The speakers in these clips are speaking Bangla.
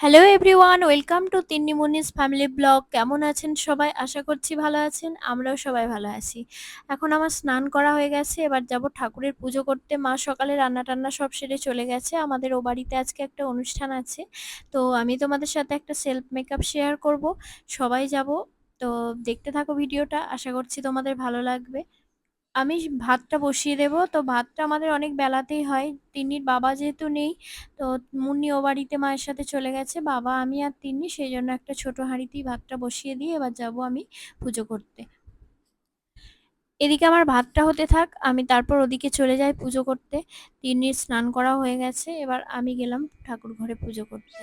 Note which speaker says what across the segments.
Speaker 1: Hello everyone welcome to Tinnimuni's family blog কেমন আছেন সবাই? আশা করছি ভালো আছেন, আমরাও সবাই ভালো আছি। এখন আমার স্নান করা হয়ে গেছে, এবার যাব ঠাকুরের পুজো করতে। মা সকালে রান্না টান্না সব সেরে চলে গেছে, আমাদের ও বাড়িতে আজকে একটা অনুষ্ঠান আছে। তো আমি তোমাদের সাথে একটা সেলফ মেকআপ শেয়ার করব, সবাই যাব। তো দেখতে থাকো ভিডিওটা আশা করছি তোমাদের ভালো লাগবে। আমি ভাতটা বসিয়ে দেব। তো ভাতটা আমাদের অনেক বেলাতেই হয়। তিন্নির বাবা যেহেতু নেই, তো মুন্নি ও বাড়িতে মায়ের সাথে চলে গেছে। বাবা, আমি আর তিন্নি সেই জন্য একটা ছোট হাঁড়িতেই ভাতটা বসিয়ে দিয়ে এবার যাব আমি পুজো করতে। এদিকে আমার ভাতটা হতে থাক, আমি তারপর ওদিকে চলে যাই পুজো করতে। তিন্নির স্নান করা হয়ে গেছে, এবার আমি গেলাম ঠাকুর ঘরে পুজো করতে।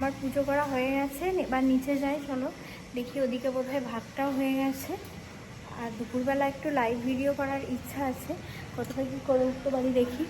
Speaker 1: আমার পুজো করা হয়ে গেছে, এবার নিচে যাই, চলো। দেখি ওদিকে বোধহয় ভাতটাও হয়ে গেছে। আর দুপুরবেলা একটু লাইভ ভিডিও করার ইচ্ছা আছে। কতটা কী করে উঠতে পারি দেখি।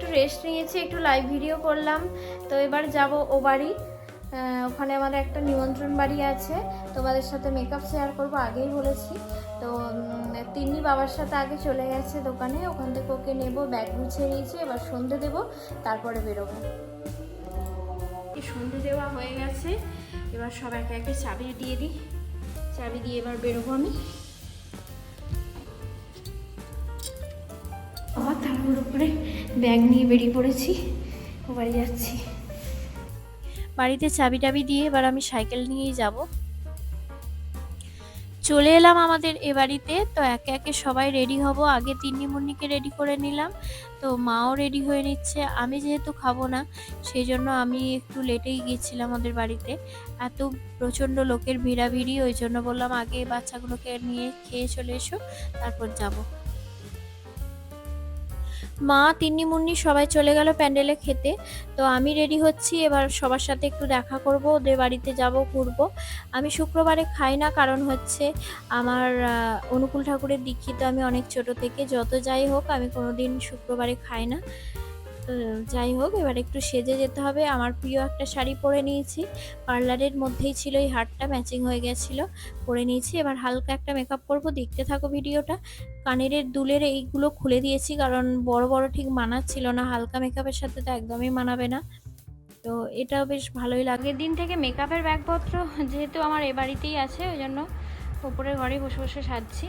Speaker 1: একটু রেস্ট নিয়েছি, একটু লাইভ ভিডিও করলাম। তো এবার যাব ও বাড়ি। ওখানে আমাদের একটা নিমন্ত্রণ বাড়ি আছে। তোমাদের সাথে মেকআপ শেয়ার করব, আগেই বলেছি। তো তিনি বাবার সাথে আগে চলে গেছে দোকানে। ওখান থেকে ওকে নেব ব্যাগ গুছিয়ে নিয়েছি, এবার সন্ধে দেব, তারপরে বেরোবো। সন্ধে দেওয়া হয়ে গেছে। এবার সব একে একে চাবি দিয়ে দিই। চাবি দিয়ে এবার বেরোবো আমি। আবার তাড়াহুড়ো করে ব্যাগ নিয়ে বেরিয়ে পড়েছি, বাড়ি যাচ্ছি। বাড়িতে চাবি টাবি দিয়ে এবার আমি সাইকেল নিয়েই যাব। চলে এলাম আমাদের এ বাড়িতে, তো একে একে সবাই রেডি হব। আগে তিন্নি মুন্নিকে রেডি করে নিলাম, তো মাও রেডি হয়ে নিচ্ছে। আমি যেহেতু খাব না, সেই জন্য আমি একটু লেটেই গিয়েছিলাম আমাদের বাড়িতে। এত প্রচণ্ড লোকের ভিড়াভিড়ি, ওই জন্য বললাম আগে বাচ্চাগুলোকে নিয়ে খেয়ে চলে এসো, তারপর যাব। মা, তিন্নি মুন্নি সবাই চলে গেল প্যান্ডেলে খেতে। তো আমি রেডি হচ্ছি, এবার সবার সাথে একটু দেখা করব, ওদের বাড়িতে যাব, ঘুরবো। আমি শুক্রবারে খাই না, কারণ হচ্ছে আমার অনুকূল ঠাকুরের দীক্ষিত আমি অনেক ছোট থেকে, যত যাই হোক আমি কোনোদিন শুক্রবারে খাই না। যাই হোক, এবার একটু সেজে যেতে হবে। আমার প্রিয় একটা শাড়ি পরে নিয়েছি। পার্লারের মধ্যেই ছিল এই হারটা, ম্যাচিং হয়ে গেছিল, পরে নিয়েছি। এবার হালকা একটা মেকআপ করব দেখতে থাকো ভিডিওটা। কানের দুলের এইগুলো খুলে দিয়েছি, কারণ বড় বড় ঠিক মানাচ্ছিল না। হালকা মেকআপের সাথে তো একদমই মানাবে না। তো এটাও বেশ ভালোই লাগে। দিন থেকে মেকআপের ব্যাগপত্র যেহেতু আমার এ বাড়িতেই আছে, ওই জন্য উপরের ঘরে বসে বসে সাজছি।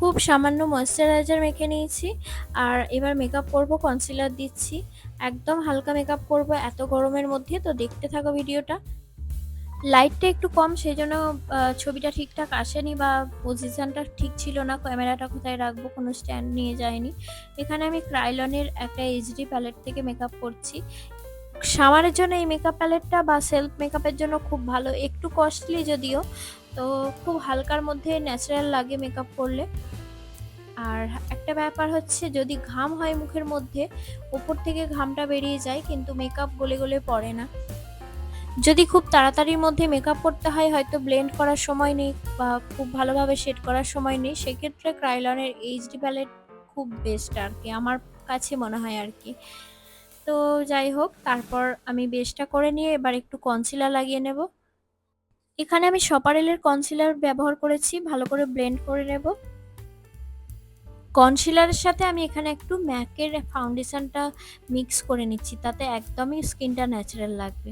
Speaker 1: খুব সামান্য ময়েশ্চারাইজার মেখে নিয়েছি। আর এবার মেকআপ করব কনসিলার দিচ্ছি। একদম হালকা মেকআপ করব, এত গরমের মধ্যে, তো দেখতে থাকো ভিডিওটা। লাইটটা একটু কম সেই জন্য ছবিটা ঠিকঠাক আসেনি বা পজিশনটা ঠিক ছিল না ক্যামেরাটা কোথায় রাখব, কোনো স্ট্যান্ড নিয়ে যায়নি। এখানে আমি ক্রাইলনের একটা এইচডি প্যালেট থেকে মেকআপ করছি। সামারের জন্য এই মেকআপ প্যালেটটা বা সেলফ মেকআপের জন্য খুব ভালো, একটু কস্টলি যদিও। তো খুব হালকার মধ্যে ন্যাচারাল লাগে মেকআপ করলে। আর একটা ব্যাপার হচ্ছে, যদি ঘাম হয় মুখের মধ্যে ওপর থেকে ঘামটা বেরিয়ে যায়, কিন্তু মেকআপ গলে গলে পড়ে না। যদি খুব তাড়াতাড়ির মধ্যে মেকআপ করতে হয়, হয়তো ব্লেন্ড করার সময় নেই বা খুব ভালোভাবে শেড করার সময় নেই, সেক্ষেত্রে ক্রাইলনের এইচডি প্যালেট খুব বেস্ট আর কি আমার কাছে মনে হয় আর কি তো যাই হোক, তারপর আমি বেসটা করে নিয়ে এবার একটু কনসিলার লাগিয়ে নেব। এখানে আমি সপারেলের কনসিলার ব্যবহার করেছি, ভালো করে ব্লেন্ড করে নেব। কনসিলারের সাথে আমি এখানে একটু ম্যাকের ফাউন্ডেশনটা মিক্স করে নিচ্ছি, তাতে একদমই স্কিনটা ন্যাচারাল লাগবে।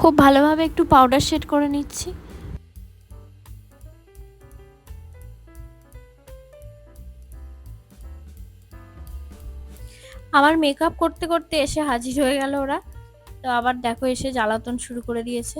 Speaker 1: খুব ভালোভাবে একটু পাউডার শেড করে নিচ্ছি। আমার মেকআপ করতে করতে এসে হাজির হয়ে গেল ওরা। তো আবার দেখো এসে জ্বালাতন শুরু করে দিয়েছে।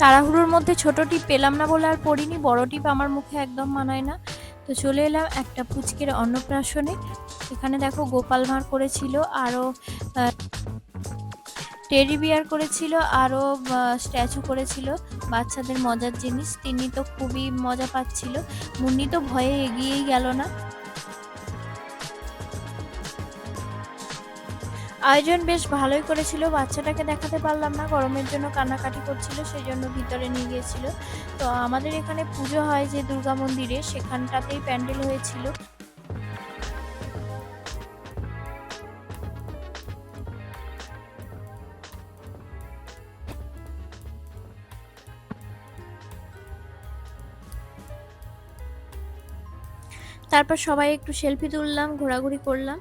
Speaker 1: তাড়াহুড়োর মধ্যে ছোট টিপ পেলাম না বলে আর পড়িনি, বড় টিপ আমার মুখে একদম মানায় না। তো চলে এলাম একটা পুচকের অন্নপ্রাশনে। এখানে দেখো গোপাল ভাঁড় করেছিল, আরও টেডি বিয়ার করেছিল, আরও স্ট্যাচু করেছিল, বাচ্চাদের মজার জিনিস। তিনি তো খুবই মজা পাচ্ছিল। মুন্নি তো ভয়ে এগিয়েই গেল না। আয়োজন বেশ ভালোই করেছিল। বাচ্চাটাকে দেখাতে পারলাম না, গরমের জন্য কান্নাকাটি করছিল সেই জন্য ভিতরে নিয়ে গিয়েছিল। তো আমাদের এখানে পুজো হয় যে দুর্গা মন্দিরে, সেখানটাতেই প্যান্ডেল হয়েছিল। তারপর সবাই একটু সেলফি তুললাম, ঘোরাঘুরি করলাম।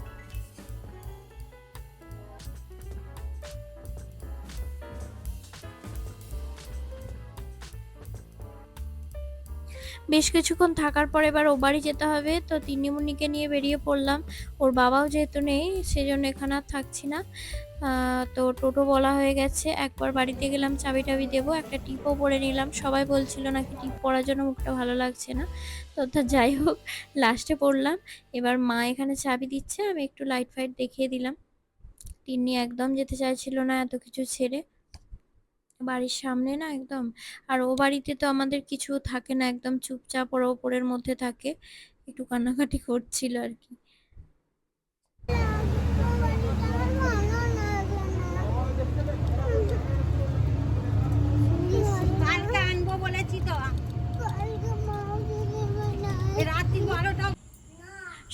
Speaker 1: বেশ কিছুক্ষণ থাকার পর এবার ও বাড়ি যেতে হবে। তো তিন্নিমুনিকে নিয়ে বেরিয়ে পড়লাম। ওর বাবাও যেহেতু নেই, সেজন্য এখানে আর থাকছি না। তো টোটো বলা হয়ে গেছে। একবার বাড়িতে গেলাম চাবি টাবি দেবো, একটা টিপও পরে নিলাম। সবাই বলছিল নাকি টিপ পরার জন্য মুখটা ভালো লাগছে না। তো তা যাই হোক, লাস্টে পড়লাম। এবার মা এখানে চাবি দিচ্ছে, আমি একটু লাইট ফাইট দেখিয়ে দিলাম। তিন্নি একদম যেতে চাইছিল না এত কিছু ছেড়ে। বাড়ির সামনে না একদম, আর ও বাড়িতে তো আমাদের কিছু থাকে না, একদম চুপচাপ ওরা ওপরের মধ্যে থাকে। একটু কান্নাকাটি করছিল আর কি।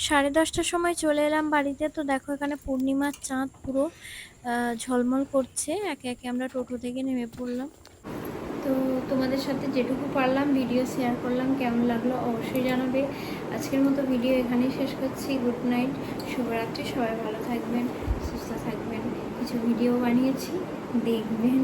Speaker 1: সাড়ে দশটার সময় চলে এলাম বাড়িতে। তো দেখো এখানে পূর্ণিমার চাঁদ পুরো ঝলমল করছে। একে একে আমরা টোটো থেকে নেমে পড়লাম। তো তোমাদের সাথে যেটুকু পারলাম ভিডিও শেয়ার করলাম, কেমন লাগল অবশ্যই জানাবে। আজকের মতো ভিডিও এখানেই শেষ করছি। গুড নাইট, শুভরাত্রি, সবাই ভালো থাকবেন, সুস্থ থাকবেন। কিছু ভিডিও বানিয়েছি, দেখবেন।